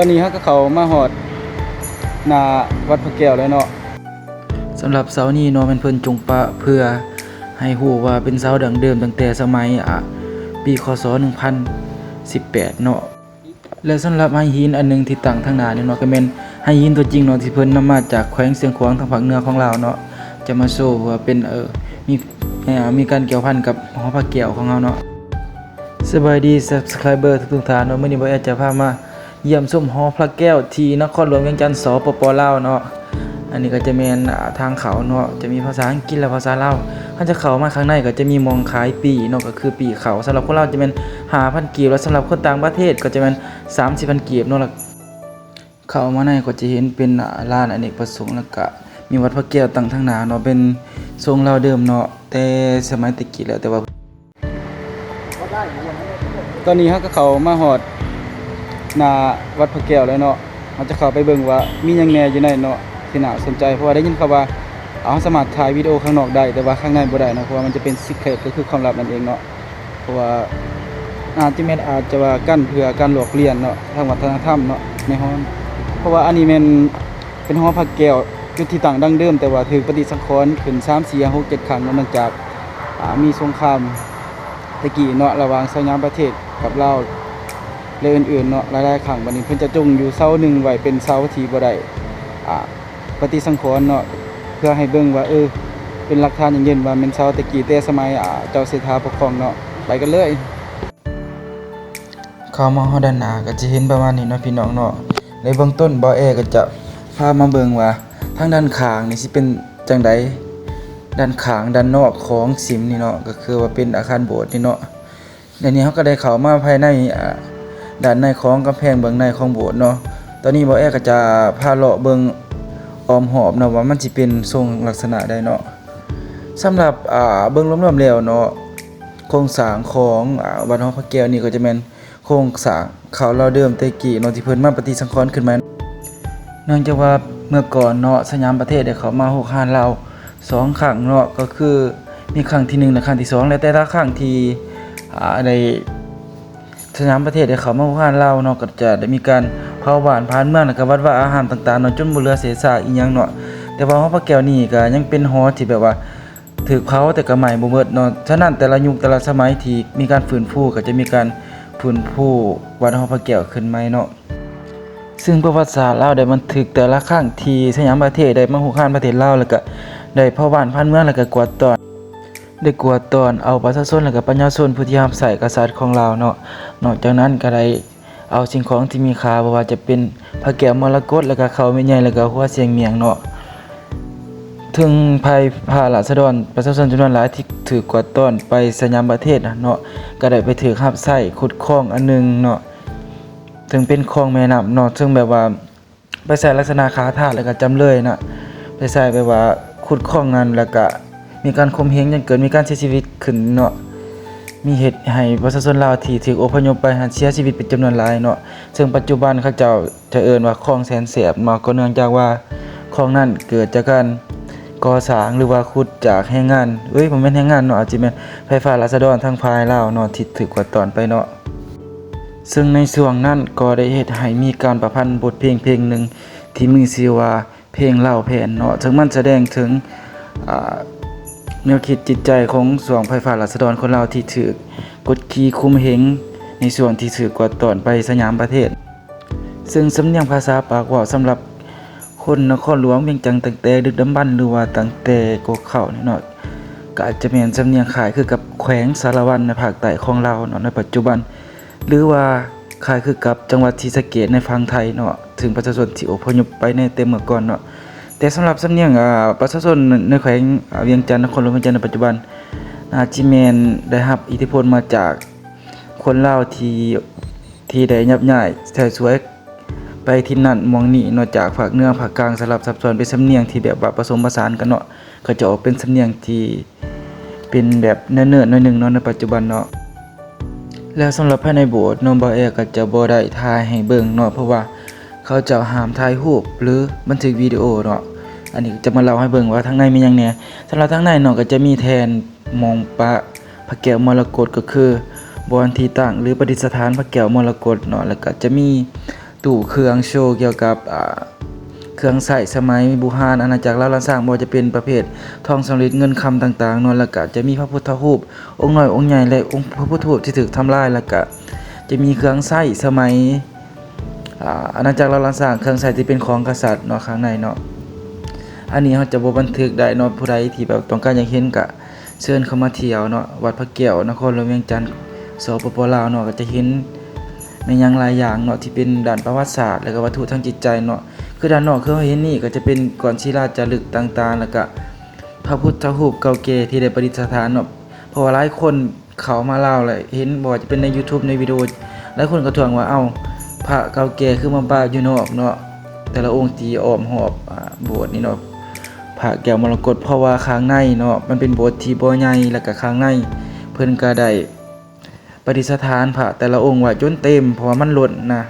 ตอนนี้ฮะก็เขามาหอดหนาวัดพระแก้วแล้วเนาะสำหรับเสานี้เนาะเป็นเพิ่นจงปะเพื่อให้ฮู้ว่าเป็นเสาดังเดิมตั้งแต่สมัยอะปีคศ1018 เนาะและสำหรับไม้หินอันหนึงที่ตั้งทางหน้าเนี่ยเนาะก็แม่นไม้หินตัวจริงเนาะที่เพิ่นนำมาจากแขวงเสียงขวางทางภาคเหนือของลาวเนาะจะมาโชว์ว่าเป็นเออมีเอ่อมีการเกี่ยวพันกับหอพระแก้วของเราเนาะสบายดี subscriber ทุกๆท่านเนาะมื้อนี้บ่แอดจะพามา เยี่ยมชมหอพระแก้วทีนครหลวงเวียงจันทน์สปปลาวเนาะอันนี้ก็จะแม่นทางเขาเนาะจะมีภาษาอังกฤษและภาษาลาวถ้าจะเข้ามาข้างในก็จะมีมองขายปีเนาะก็คือปีเขาสำหรับคนลาวจะเป็น5,000กีบแล้วสำหรับคนต่างประเทศก็จะเป็น30,000กีบเนาะแล้วเข้ามาในก็จะเห็นเป็นอ่าร้านอเนกประสงค์แล้วก็มีวัดพระแก้วตั้งทางหน้าเนาะเป็นทรงลาวเดิมเนาะแต่สมัยตะกี้แล้วแต่ว่าตอนนี้ฮะก็เขามาหอด หนาวัดพระแก้วแล้วเนาะเราจะเข้าไปเบิ่งว่ามีหยังแหน่อยู่ในเนาะที่น่าสนใจเพราะว่าได้ยินข่าวว่าเอาสามารถถ่ายวิดีโอข้างนอกได้ แต่ว่าข้างในบ่ได้นะเพราะว่ามันจะเป็นสิเครตก็คือความลับนั่นเองเนาะเพราะว่าอาจจะแม่นอาจจะว่ากั้นเพื่อการหลอกเลียนเนาะทางวัฒนธรรมเนาะในห้องเพราะว่าอันนี้แม่นเป็นหองพระแก้วจุดที่ตั้งดั้งเดิม แต่ว่าถูกปฏิสังขรณ์ขึ้น3 4 6 7ครั้งเนาะเนื่องจากมีสงครามตะกี้เนาะระหว่างสยามประเทศกับลาว และอื่นๆเนาะหลายๆครั้งบัดนี้เพิ่นจะจงอยู่เสาหนึ่งไว้เป็นเสาที่บ่ได้อ่าปฏิสังขรณ์เนาะเพื่อให้เบิ่งว่าเออเป็นหลักฐานอย่างยืนว่าเป็นเสาตะกี้แต่สมัยอ่าเจ้าเสถาปกครองเนาะไปกันเลยเข้ามาฮอดด้านหน้าก็จะเห็นประมาณนี้เนาะพี่น้องเนาะในเบื้องต้นบ่แอก็จะพามาเบิ่งว่าทางด้านข้างนี่สิเป็นจังไดด้านข้างด้านนอกของสิมนี่เนาะก็คือว่าเป็นอาคารโบสถ์นี่เนาะเดี๋ยวนี้เขาก็ได้เข้ามาภายในอ่า ด้านในของกำแพงเบื้องในของโบสถ์เนาะตอนนี้บ่แอก็จะพาเลาะเบิ่งออมหอบเนาะว่ามันสิเป็นทรงลักษณะใดเนาะสำหรับอ่าเบิ่งรวมๆแล้วเนาะโครงสร้างของอ่าวัดหอพระแก้วนี่ก็จะแม่นโครงสร้างเขาเราเดิมแต่กี้เนาะที่เพิ่นมาปฏิสังขรณ์ขึ้นมาเนื่องจากว่าเมื่อก่อนเนาะสยามประเทศได้เขามาฮกฮานเราสองครั้งเนาะก็คือมีครั้งที่หนึ่งและครั้งที่สองและแต่ละครั้งที่อ่าใน สยามประเทศได้เขามาฮกฮานเราเนาะก็จะได้มีการเผาหวานพานเมืองแล้วก็วัดว่าอาหารต่างๆเนาะจนบ่เหลือเศษซากอีหยังเนาะแต่ว่าหอพระแก้วนี่ก็ยังเป็นหอที่แบบว่าถูกเผาแต่ก็ใหม่บ่หมดเนาะฉะนั้นแต่ละยุคแต่ละสมัยที่มีการฟื้นฟูก็จะมีการฟื้นฟูวัดหอพระแก้วขึ้นใหม่เนาะซึ่งประวัติศาสตร์ลาวได้บันทึกแต่ละครั้งที่สยามประเทศได้มาหุกคานประเทศลาวแล้วก็ได้เผาบ้านพันเมืองแล้วก็กวาดตอน ได้กวดตอนเอาประชาชนแล้วก็ปัญญาชนผู้ที่รับใส่กษัตริย์ของลาเนาะนอกจากนั้นก็ได้เอาสิ่งของที่มีค่าบ่ว่าจะเป็นพระแก้วมรกตแล้วก็เขาวแม่ใหญ่แล้วก็หัวเสียงเมียงเนาะถึงภัยพาราษฎรประชาชนจำนวนหลายที่ถือกวดต้อนไปสยามประเทศนะเนาะก็ได้ไปถือรับใช้ขุดคลองอันหนึงเนาะถึงเป็นคลองแม่น้ำเนาะซึ่งแบบว่าไปใส่ลักษณะคาถาแล้วก็จำเลยนะไปใส่แบบว่าขุดคลองนั้นแล้วก็ มีการข่มเหงจนเกิดมีการเสียชีวิตขึ้นเนาะมีเหตุให้ประชาชนลาวที่ถูกอพยพไปหันเสียชีวิตเป็นจำนวนหลายเนาะซึ่งปัจจุบันเขาเจ้าจะเอิ้นว่าคลองแสนแสบเนาะก็เนื่องจากว่าคลองนั้นเกิดจากการก่อสร้างหรือว่าขุดจากแรงงานเอ้ยบ่แม่นแรงงานเนาะอาจจะแม่นไฟฟ้าราษฎรทางภายลาวเนาะที่ถูกกว่าตอนไปเนาะซึ่งในช่วงนั้นก็ได้เฮ็ดให้มีการประพันธ์บทเพลงเพลงหนึ่งที่มีชื่อว่าเพลงเล่าแผนเนาะซึ่งมันแสดงถึงอ่า แนวคิดจิตใจของสวงไฟฟ้าราษฎรคนลาที่ถือกดขี่คุมเหงในส่วนที่ถือกวาดตอนไปสยามประเทศ ซึ่งสำเนียงภาษาปากเว่าสำหรับคนนครหลวงเวียงจันทน์ตั้งแต่ดึกดำบรรหรือว่าตั้งแต่กกเข้าเนาะก็อาจจะแม่นสำเนียงคล้ายคือกับแขวงสารวันในภาคใต้ของเราเนาะในปัจจุบัน หรือว่าคล้ายคือกับจังหวัดศรีสะเกษในฝั่งไทยเนาะถึงประชาชนที่อพยพไปในเต็มเมื่อก่อนเนาะ แต่สำหรับสำเนียงอ่าประชาชนในแขวงเวียงจันทน์นครหลวงเวียงจันทน์ในปัจจุบันอาจิแมนได้รับอิทธิพลมาจากคนเล่าที่ที่ได้ยับย้ายใส่สวยไปที่นั่นมองนี่นาะจากภาคเหนือภาคกลางสลับซับซ้อนเป็นสำเนียงที่แบบว่าผสมผสานกันเนาะก็จะออกเป็นสำเนียงที่เป็นแบบเนิ่นๆหน่อยหนึงเนาะในปัจจุบันเนาะแล้วสำหรับภายในโบสถ์นมบอเอก็จะบ่ได้ถ่ายให้เบิ่งเนาะเพราะว่า เขาจะห้ามถ่ายรูปหรือบันทึกวิดีโอเนาะอันนี้จะมาเล่าให้เบิ่งว่าข้างในมีหยังแหน่สำหรับข้างในเนาะก็จะมีแทนมองปะพระแก้วมรกตก็คือบอนที่ตั้งหรือประดิษฐานพระแก้วมรกตเนาะแล้วก็จะมีตู้เครื่องโชว์เกี่ยวกับอ่าเครื่องใช้สมัยบูฮานอาณาจักรลาวลันสร้างบ่จะเป็นประเภททองสำริดเงินคำต่างๆเนาะแล้วก็จะมีพระพุทธรูปองค์น้อยองค์ใหญ่และองค์พระพุทธรูปที่ถูกทำลายแล้วก็จะมีเครื่องใช้สมัย อาอาณาจักรลาลันสร้างเครื่องใช้ที่เป็นของกษัตริย์เนาะข้างในเนาะอันนี้เขาจะบ่บันทึกได้เนาะผู้ใดที่แบบต้องการอยากเห็นก็เชิญเข้ามาเที่ยวเนาะวัดพระแก้วนครหลวงเวียงจันทน์สปปลาวเนาะก็จะเห็นในยังหลายอย่างเนาะที่เป็นด้านประวัติศาสตร์ แล้วก็วัตถุทางจิตใจเนาะคือด้านนอกคือเราเห็นนี่ก็จะเป็นก่อนศิลาจารึกต่างๆ แล้วก็พระพุทธรูปเก่าแก่ที่ได้ประดิษฐานเนาะเพราะว่าหลายคนเขามาเล่าเลยเห็นบ่ว่าจะเป็นใน YouTube ในวิดีโอหลายคนก็ทวงว่าเอ้า พระเก่าแก่คือมาบ้าอยู่นอกเนาะแต่ละองค์ตีอ้อมหอบอ่าโบสถ์นี่เนาะพระแก้วมรกตเพราะว่าข้างในเนาะมันเป็นโบสถ์ที่บ่ใหญ่แล้วก็ข้างใน เพิ่นก็ได้ประดิษฐานพระแต่ละองค์ไว้จนเต็มเพราะว่ามันล้นนะ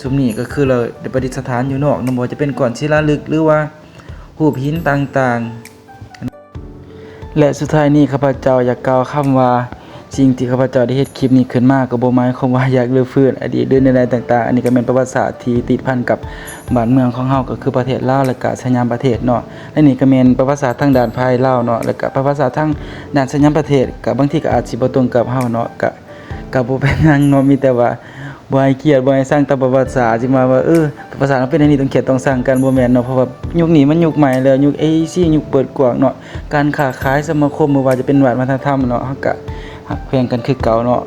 ชุมนี้ก็คือเราได้ประดิษฐานอยู่นอกนำบ่ว่าจะเป็นก่อนศิลาฤกหรือว่ารูปหินต่างๆ และสุดท้ายนี้ข้าพเจ้าอยากกล่าวคำว่า สิ่งที่ข้าพเจ้าได้เฮ็ดคลิปนี้ขึ้นมาก็บ่หมายความว่าอยากรื้อฟื้นอดีตเรื่องใดๆต่าง ๆ อันนี้ก็เป็นประวัติศาสตร์ที่ติดพันกับบ้านเมืองของเฮาก็คือประเทศลาวและก็สัญญามประเทศเนาะและนี่ก็เป็นประวัติศาสตร์ทางด้านภายลาวเนาะแล้วก็ประวัติศาสตร์ทางด้านสัญญามประเทศก็บางทีก็อาจสิบ่ตรงกับเฮาเนาะก็ก็บ่เป็นหยังเนาะมีแต่ว่าบ่ให้เครียดบ่ให้สร้างตามประวัติศาสตร์สิมาว่าเออประวัติศาสตร์มันเป็นอันนี้ต้องเขียนต้องสร้างกันบ่แม่นเนาะเพราะว่ายุคนี้มันยุคใหม่แล้วยุค AEC ยุคเปิดกว้างเนาะการค้าขายสมาคมบ่ว่าจะเป็นวัฒนธรรมเนาะเฮาก็ ฮักแพงกันคือเก่าเนาะ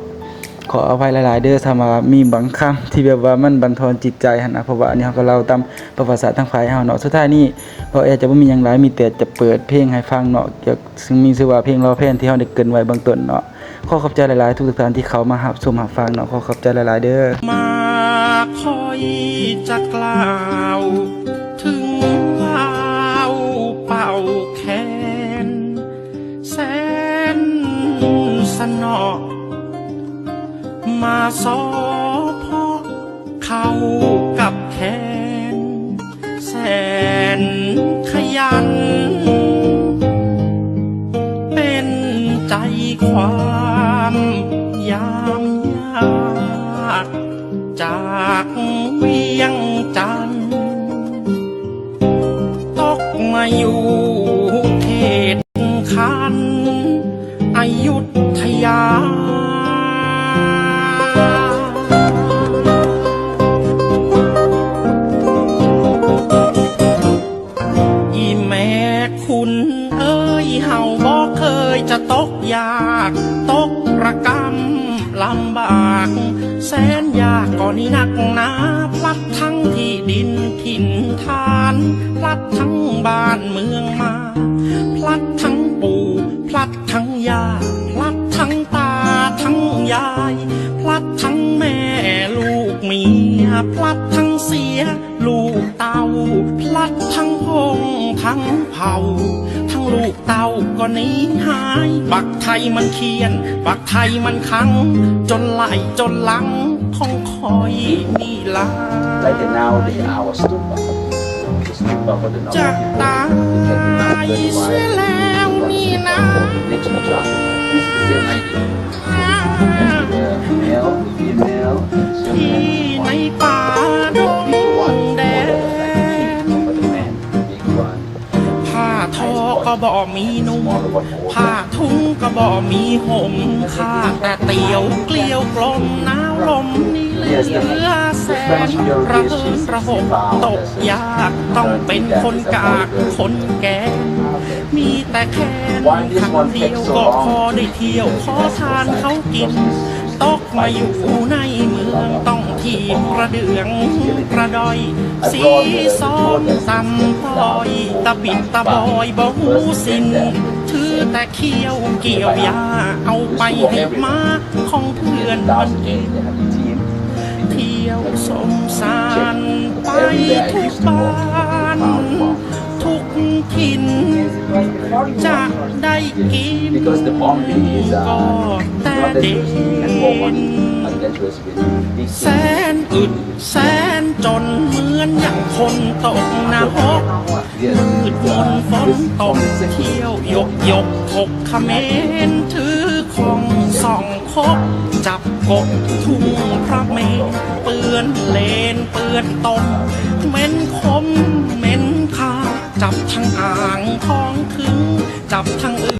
ขออภัยหลายๆ เด้อถ้ามามีบางคำที่แบบว่ามันบันทอนจิตใจหั่นนะเพราะว่าอันนี้เฮาก็เล่าตามประวัติศาสตร์ทางฝ่ายเฮาเนาะสุดท้ายนี้พอแอจะบ่มีหยังหลายมีแต่จะเปิดเพลงให้ฟังเนาะเกี่ยวซึ่งมีชื่อว่าเพลงรอแพนที่เฮาได้เกินไว้เบื้องต้นเนาะขอขอบใจหลายๆ ทุกท่านที่เขามารับชมรับฟังเนาะขอขอบใจหลายๆ เด้อมาคอยจะกล่าว มาซอพอเข้ากับแคนแสนขยัน เป็นใจความยามยากจากเวียงำบาก แสนยากก็นี่นักหนาพลัดทั้งที่ดินถิ่นฐานพลัดทั้งบ้านเมืองมาพลัดทั้งปู่พลัดทั้งยาพลัดทั้งตาทั้งยายพลัดทั้งแม่ลูกเมียพลัดทั้งเสียลูกเตาพลัดทั้งพงทั้งเผา ลูกเต้าก็หนีหาย บักไทยมันเคียน บักไทยมันคัง จนไหลจนหลังของคอยนี่ลา like an hour, the hour stupa. The stupa for the จะตายเสียแล้วนี่นะ next to John. This is the same idea. The male, the female, ที่ children, ใน one ป่าดง one แด ก็บ่มีนุ่ง Smaller one for ผ้าทุ่งก็บ่มีห่มข้าแต่เตียวเกลียวกลมหนาวลมนี่เหลือแสนระเหินระหมตกยากต้องเป็นคนกากคนแก่มีแต่แค่ครั้งเดียวก็พอได้เที่ยวขอทานเขากิน ตกมาอยู่ในเมืองต้องทีบกระเดืองกระดอย สีซ้อมตำปล่อยตะบิดตะบอยบ่หูสินถือแต่เขี้ยวเกี่ยวยาเอาไปให้มาของเพื่อนมันกินเที่ยวสมสารไปทุกบ้าน จะได้กิน Because the bombing is ก็ uh, แต่ not เด่ dangerous and more น money and dangerous with big แสนอึดแสนจนเหมือนอย่างคนตกนรก Yes. มืดมนฝนตกเที่ยวยกยกถกเขมรถือของส่องคบจับกบทุ่งพระเมรุเปื้อนเลนเปื้อนตมเหม็นคมเหม็นคาวจับทั้งอ่างท้องถึง จับทั้งอึ